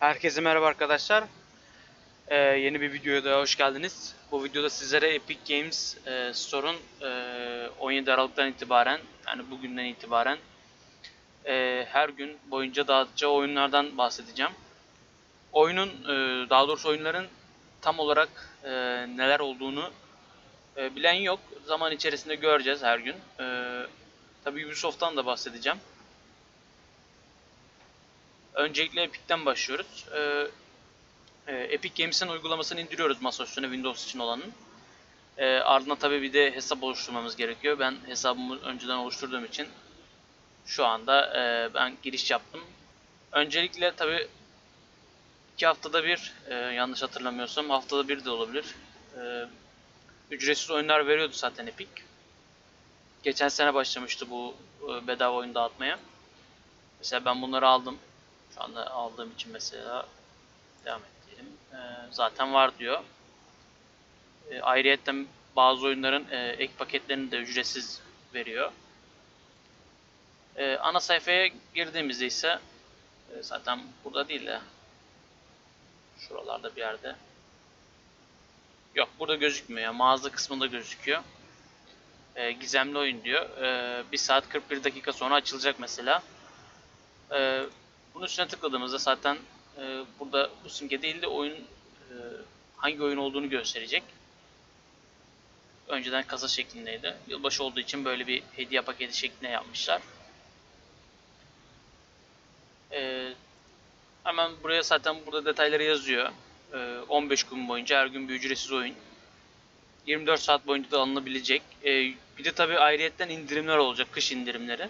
Herkese merhaba arkadaşlar. Ee, yeni bir videoya daha hoş geldiniz. Bu videoda sizlere Epic Games e, Store'un e, 17 Aralık'tan itibaren, yani bugünden itibaren e, her gün boyunca dağıtacağı oyunlardan bahsedeceğim. Oyunun, e, daha doğrusu oyunların tam olarak e, neler olduğunu e, bilen yok. Zaman içerisinde göreceğiz her gün. E, tabii Ubisoft'tan da bahsedeceğim. Öncelikle Epic'ten başlıyoruz. Ee, e, Epic Games'in uygulamasını indiriyoruz masa üstüne Windows için olanın. Ee, ardından tabii bir de hesap oluşturmamız gerekiyor. Ben hesabımı önceden oluşturduğum için şu anda e, ben giriş yaptım. Öncelikle tabii iki haftada bir, e, yanlış hatırlamıyorsam haftada bir de olabilir. E, ücretsiz oyunlar veriyordu zaten Epic. Geçen sene başlamıştı bu e, bedava oyun dağıtmaya. Mesela ben bunları aldım. Şu aldığım için mesela devam edelim. Ee, zaten var diyor. Ee, ayrıyetten bazı oyunların e, ek paketlerini de ücretsiz veriyor. Ee, ana sayfaya girdiğimizde ise e, zaten burada değil de şuralarda bir yerde. Yok burada gözükmüyor. Mağaza kısmında gözüküyor. Ee, gizemli oyun diyor. Ee, 1 saat 41 dakika sonra açılacak mesela. Ee, bunun üstüne tıkladığımızda zaten e, burada bu simge değil de oyun e, hangi oyun olduğunu gösterecek. Önceden kasa şeklindeydi. Yılbaşı olduğu için böyle bir hediye paketi şeklinde yapmışlar. Ee, hemen buraya zaten burada detayları yazıyor. Ee, 15 gün boyunca her gün bir ücretsiz oyun. 24 saat boyunca da alınabilecek. Ee, bir de tabi ayrıyetten indirimler olacak. Kış indirimleri.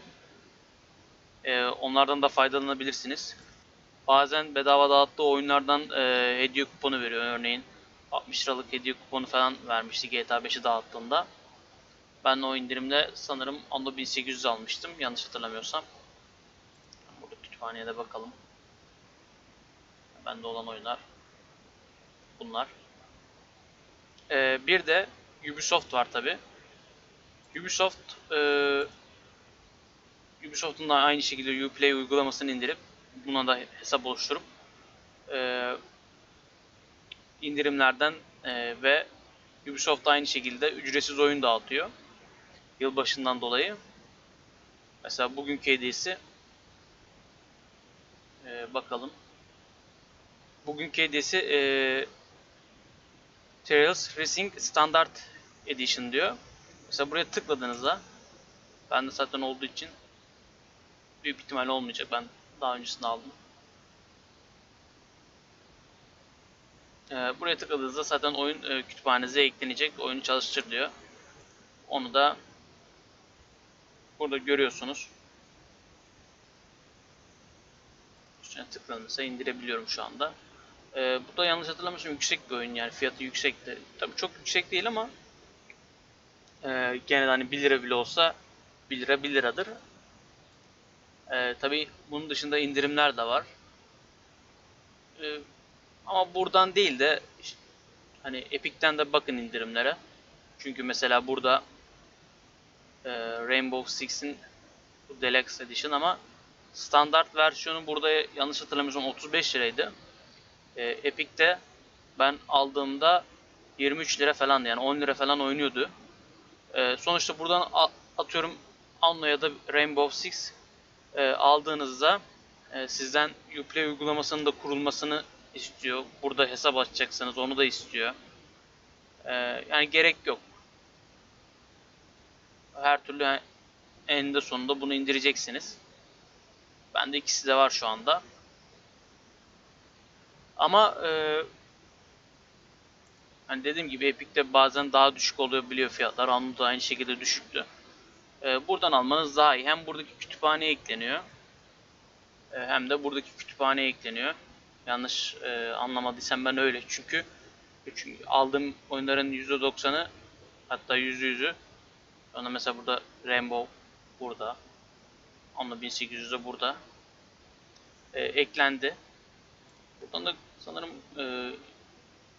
Ee, onlardan da faydalanabilirsiniz. Bazen bedava dağıttığı oyunlardan e, hediye kuponu veriyor. Örneğin 60 liralık hediye kuponu falan vermişti GTA 5'i dağıttığında. Ben o indirimle sanırım Anno 1800 almıştım. Yanlış hatırlamıyorsam. Burada kütüphaneye de bakalım. Bende olan oyunlar. Bunlar. Ee, bir de Ubisoft var tabi. Ubisoft e, Ubisoft'un da aynı şekilde Uplay uygulamasını indirip buna da hesap oluşturup e, indirimlerden e, ve Ubisoft da aynı şekilde ücretsiz oyun dağıtıyor. Yılbaşından dolayı. Mesela bugünkü hediyesi e, bakalım. Bugünkü hediyesi e, Trails Racing Standard Edition diyor. Mesela buraya tıkladığınızda ben de zaten olduğu için büyük ihtimal olmayacak. Ben daha öncesinde aldım. Ee, buraya tıkladığınızda zaten oyun e, kütüphanenize eklenecek. Oyunu çalıştır diyor. Onu da burada görüyorsunuz. Üstüne tıkladığınızda indirebiliyorum şu anda. Ee, bu da yanlış hatırlamıyorsam yüksek bir oyun yani fiyatı yüksek de. Tabii çok yüksek değil ama e, gene hani 1 lira bile olsa 1 lira 1 liradır. Ee, tabii bunun dışında indirimler de var. Ee, ama buradan değil de hani Epic'ten de bakın indirimlere. Çünkü mesela burada e, Rainbow Six'in Deluxe Edition ama standart versiyonu burada yanlış hatırlamıyorsam 35 liraydı. E, Epic'te ben aldığımda 23 lira falan yani 10 lira falan oynuyordu. E, sonuçta buradan atıyorum Anno ya da Rainbow Six e, aldığınızda e, sizden Uplay uygulamasının da kurulmasını istiyor. Burada hesap açacaksınız onu da istiyor. E, yani gerek yok. Her türlü eninde sonunda bunu indireceksiniz. Bende ikisi de var şu anda. Ama e, hani dediğim gibi Epic'te bazen daha düşük oluyor biliyor fiyatlar. Da aynı şekilde düşüktü. E, buradan almanız daha iyi. Hem buradaki kütüphaneye ekleniyor. E, hem de buradaki kütüphaneye ekleniyor. Yanlış e, anlamadıysam ben öyle. Çünkü, çünkü aldığım oyunların %90'ı hatta %100'ü ona mesela burada Rainbow burada. Ama 1800'de burada. E, eklendi. Buradan da sanırım e,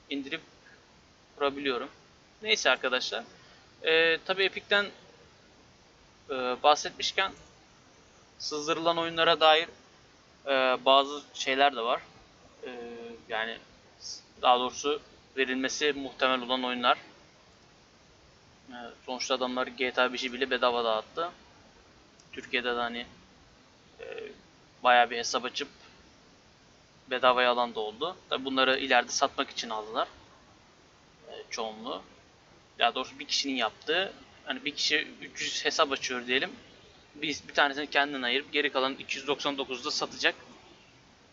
indirip kurabiliyorum. Neyse arkadaşlar. E, tabii Epic'ten e, bahsetmişken sızdırılan oyunlara dair e, bazı şeyler de var. E, yani daha doğrusu verilmesi muhtemel olan oyunlar. Ee, sonuçta adamlar GTA 5'i bile bedava dağıttı. Türkiye'de de hani e, bayağı bir hesap açıp bedavaya alan da oldu. Tabi bunları ileride satmak için aldılar. E, çoğunluğu. Daha doğrusu bir kişinin yaptığı hani bir kişi 300 hesap açıyor diyelim. Bir, bir tanesini kendine ayırıp geri kalan 299'da satacak.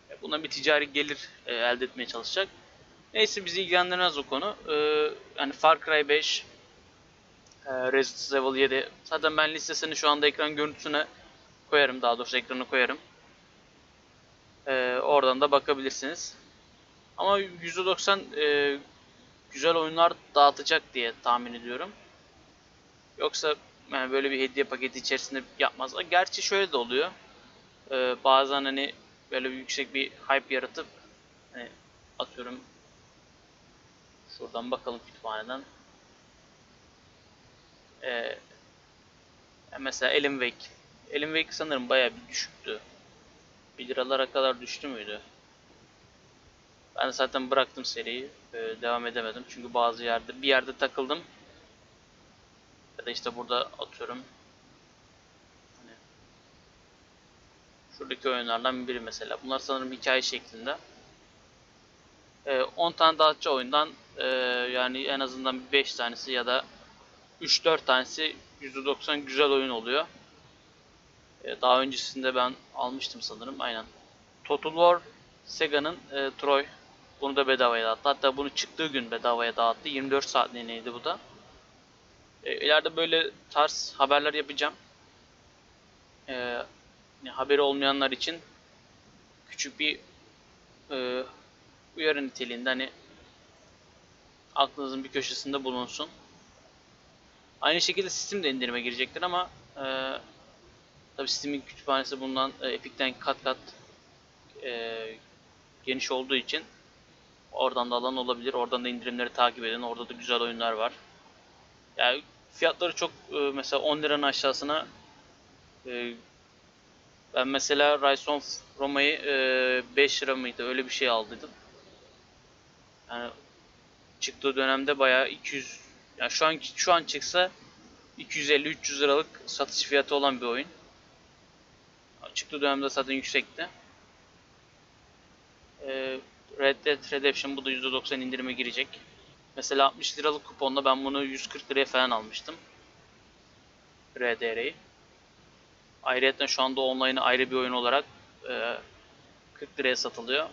E, Buna bir ticari gelir e, elde etmeye çalışacak. Neyse bizi ilgilendirmez o konu. E, yani Far Cry 5, e, Resident Evil 7. Zaten ben listesini şu anda ekran görüntüsüne koyarım. Daha doğrusu ekranı koyarım. E, oradan da bakabilirsiniz. Ama %90 e, güzel oyunlar dağıtacak diye tahmin ediyorum. Yoksa yani böyle bir hediye paketi içerisinde yapmaz. Gerçi şöyle de oluyor. Ee, bazen hani böyle bir yüksek bir hype yaratıp hani atıyorum şuradan bakalım kütüphaneden. Ee, mesela Alan Wake. Alan Wake sanırım bayağı bir düşüktü. 1 liralara kadar düştü müydü? Ben zaten bıraktım seriyi. Ee, devam edemedim. Çünkü bazı yerde bir yerde takıldım. Da işte burada atıyorum. Hani şuradaki oyunlardan biri mesela. Bunlar sanırım hikaye şeklinde. Ee, 10 tane dağıtçı oyundan e, yani en azından 5 tanesi ya da 3-4 tanesi %90 güzel oyun oluyor. Ee, daha öncesinde ben almıştım sanırım. Aynen. Total War Sega'nın e, Troy. Bunu da bedavaya dağıttı. Hatta bunu çıktığı gün bedavaya dağıttı. 24 saatliğineydi bu da. E, böyle tarz haberler yapacağım. E, haberi olmayanlar için küçük bir e, uyarı niteliğinde hani aklınızın bir köşesinde bulunsun. Aynı şekilde Steam de indirime girecektir ama e, tabi Steam'in kütüphanesi bundan e, Epic'ten kat kat e, geniş olduğu için oradan da alan olabilir. Oradan da indirimleri takip edin. Orada da güzel oyunlar var. Yani fiyatları çok e, mesela 10 liranın aşağısına e, ben mesela Rise of Roma'yı e, 5 lira mıydı öyle bir şey aldıydım. Yani çıktığı dönemde bayağı 200 yani şu an şu an çıksa 250-300 liralık satış fiyatı olan bir oyun. Çıktığı dönemde zaten yüksekti. E, Red Dead Redemption bu da %90 indirime girecek. Mesela 60 liralık kuponla ben bunu 140 liraya falan almıştım. RDR'yi. Ayrıca şu anda online ayrı bir oyun olarak e, 40 liraya satılıyor.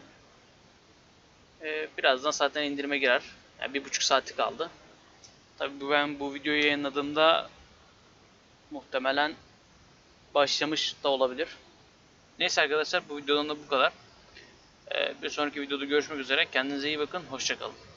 E, birazdan zaten indirime girer. Yani bir buçuk saati kaldı. Tabii ben bu videoyu yayınladığımda muhtemelen başlamış da olabilir. Neyse arkadaşlar bu videodan da bu kadar. E, bir sonraki videoda görüşmek üzere. Kendinize iyi bakın. Hoşçakalın.